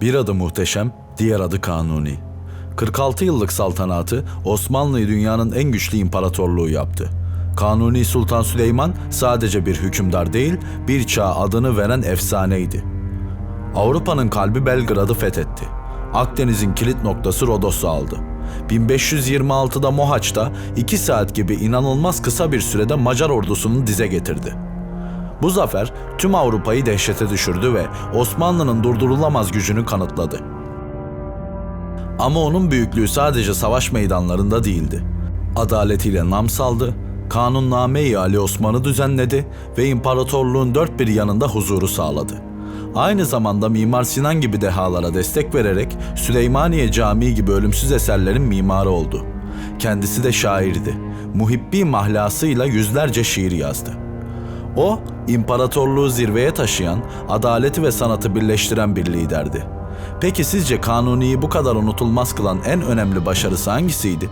Bir adı muhteşem, diğer adı kanuni. 46 yıllık saltanatı Osmanlı'yı dünyanın en güçlü imparatorluğu yaptı. Kanuni Sultan Süleyman sadece bir hükümdar değil, bir çağ adını veren efsaneydi. Avrupa'nın kalbi Belgrad'ı fethetti. Akdeniz'in kilit noktası Rodos'u aldı. 1526'da Mohaç'ta 2 saat gibi inanılmaz kısa bir sürede Macar ordusunu dize getirdi. Bu zafer tüm Avrupa'yı dehşete düşürdü ve Osmanlı'nın durdurulamaz gücünü kanıtladı. Ama onun büyüklüğü sadece savaş meydanlarında değildi. Adaletiyle nam saldı, kanunname-i Ali Osman'ı düzenledi ve imparatorluğun dört bir yanında huzuru sağladı. Aynı zamanda Mimar Sinan gibi dehalara destek vererek Süleymaniye Camii gibi ölümsüz eserlerin mimarı oldu. Kendisi de şairdi. Muhibbi mahlasıyla yüzlerce şiir yazdı. O, imparatorluğu zirveye taşıyan, adaleti ve sanatı birleştiren bir liderdi. Peki sizce Kanuni'yi bu kadar unutulmaz kılan en önemli başarısı hangisiydi?